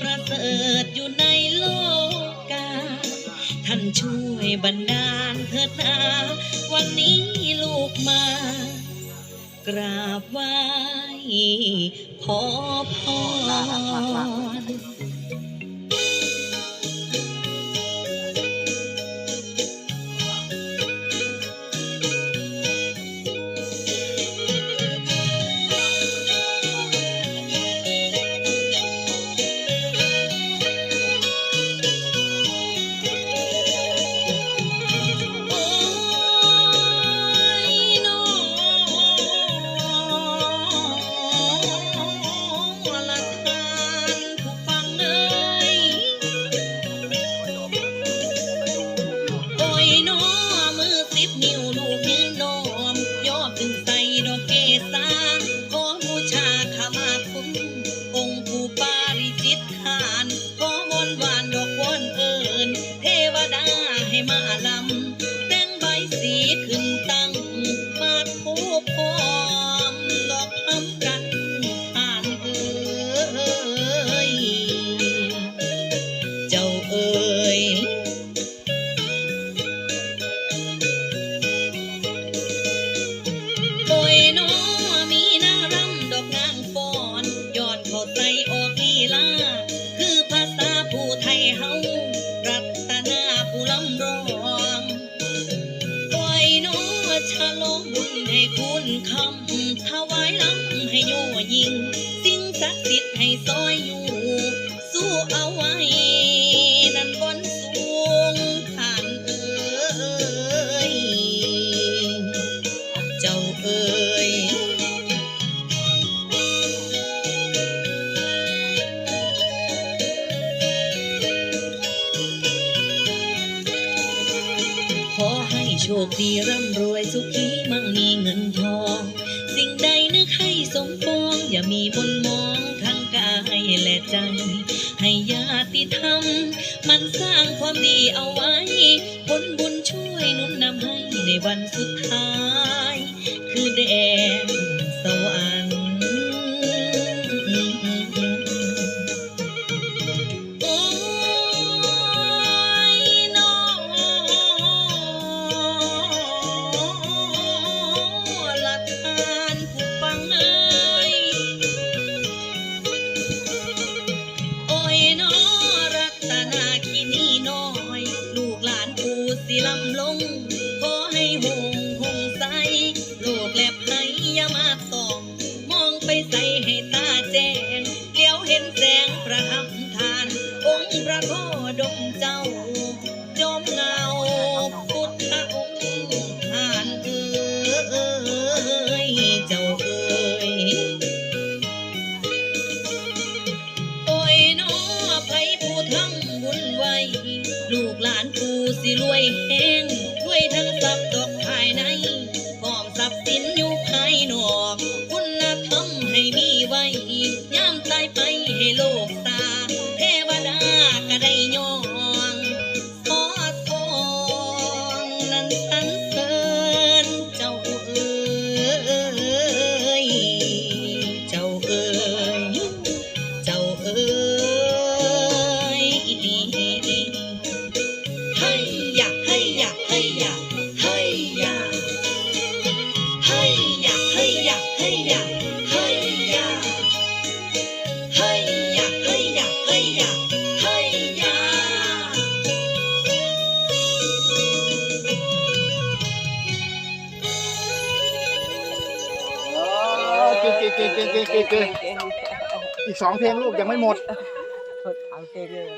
ประเสริฐอยู่ในโลกกา ท่านช่วยบันดาลเถิดนาวันนี้ลูกมา กราบไหว้ขอพร อย่มีบนมองทั้งกายและใจ ให้ญาติธรรม มันสร้างความดีเอาไว้ ผลบุญช่วยนุนนำให้ในวันสุดท้าย คือแดง สองเพลงลูกยังไม่หมด เอาเพลงเลย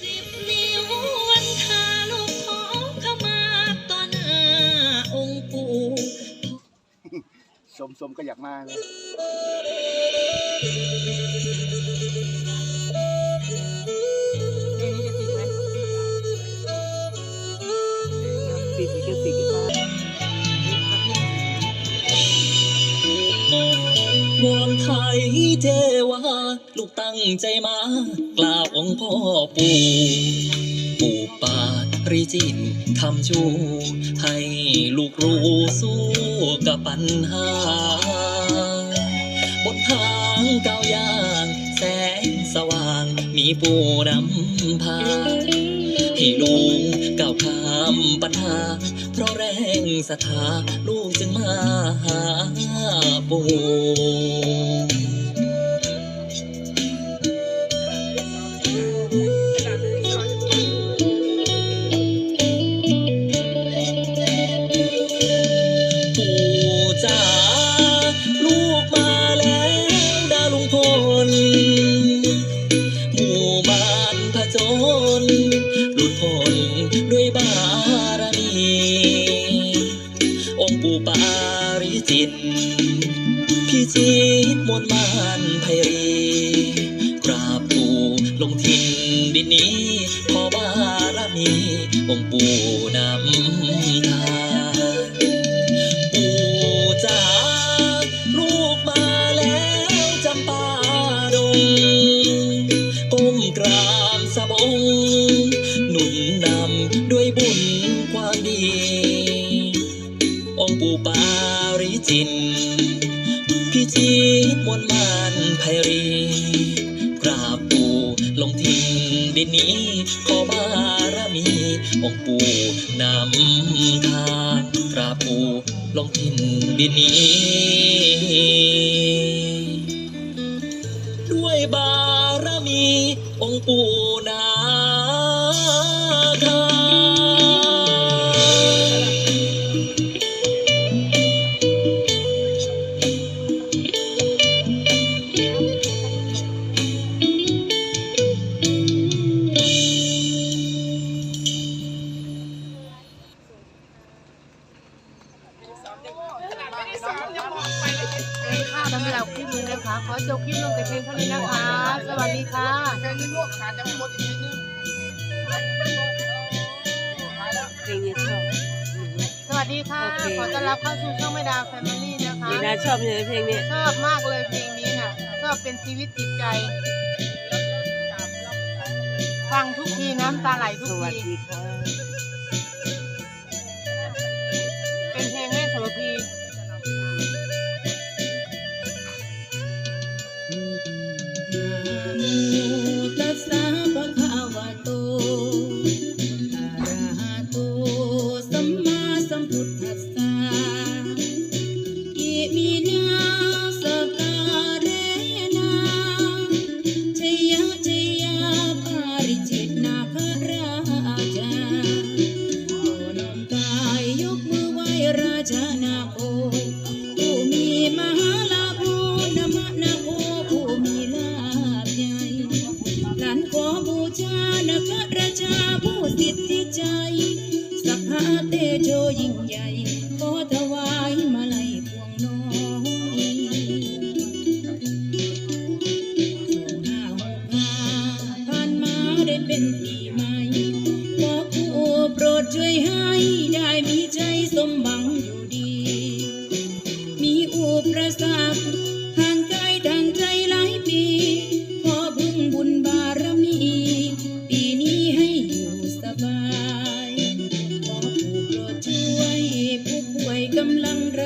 สิบนิ้ววันทาลูกขอขมาต่อหน้าองคูสมสก็อยากมาเลย ตั้งใจมากล่าวองค์พ่อปู่ปู่ปาริจินทำชูให้ลูกรู้สู้กับปัญหา บนทางก้าวย่าง แสงสว่างมีปู่นำพา ให้ลูกก้าวข้ามปัญหา เพราะแรงศรัทธาลูกจึงมาหาปู่ มนต์มานไพรีกราบปู่ลงทินดินนี้ขอบารมีองค์ปู่นำทางปู่จ๋าลูกมาแล้วจำปาดงก้มกราบสะบงหนุนนำด้วยบุญความดี องค์ปู่ปาริจิน จิตรมนมานไพรี กราบปู่ลงทินดินนี้ ขอบารมีองค์ปู่นำทางกราบปู่ลงทินดินนี้ ด้วยบารมีองค์ปู่ จบคลิปลงแต่เพียงเท่านี้นะคะ สวัสดีค่ะเพลงนี้ลูกขาดจะหมดอีกนิดนึงเพลงนี้ชอบสวัสดีค่ะโอเคขอต้อนรับเข้าสู่ช่องไม่ดาวแฟมิลี่นะคะมีนาชอบเลยเพลงนี้ ชอบมากเลยเพลงนี้น่ะ ชอบเป็นชีวิตจิตใจ ฟังทุกทีน้ำตาไหลทุสกวัสที นาโคผู้มีมหาลาภนมนาโคผู้มีลาภใหญ่หลานขอบูชานะคะราชาผู้สิทธิใจ สัพพะเตโชยิ่งใหญ่ขอถวายมาลัยพวงน้อยสองห้าหกห้าผ่านมาได้เป็น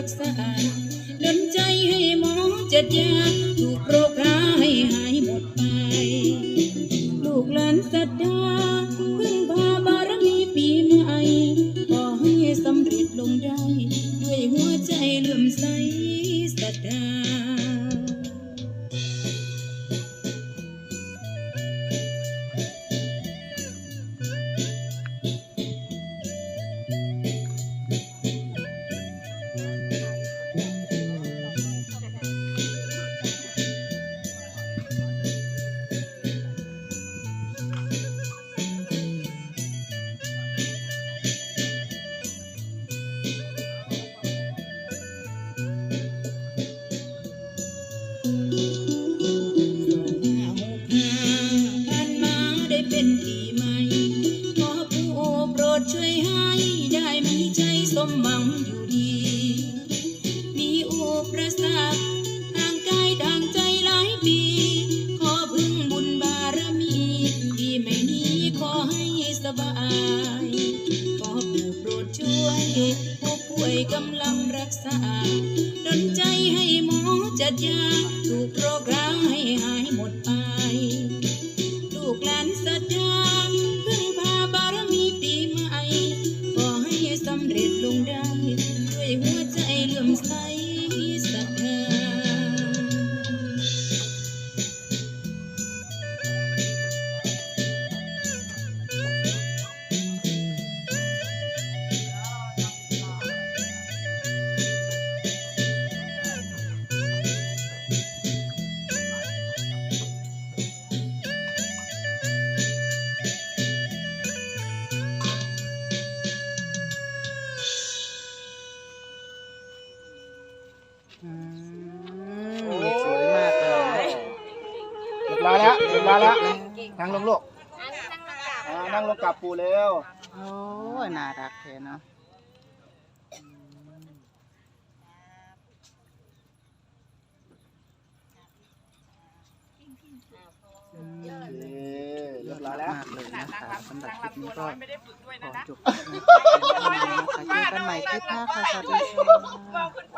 รักษาดลใจให้หมอจัดยาถูกโรคร้ายหาย นั่งลงลูกอ่านั่งลงกับปู่เร็วโอ้ยน่ารักแท้เนาะอืมโอเคเรียบร้อยแล้วมากเลยนะคะสำหรับคลิปนี้ก็ขอจบนะคะเจอกันใหม่คลิปหน้าค่ะสวัสดีค่ะ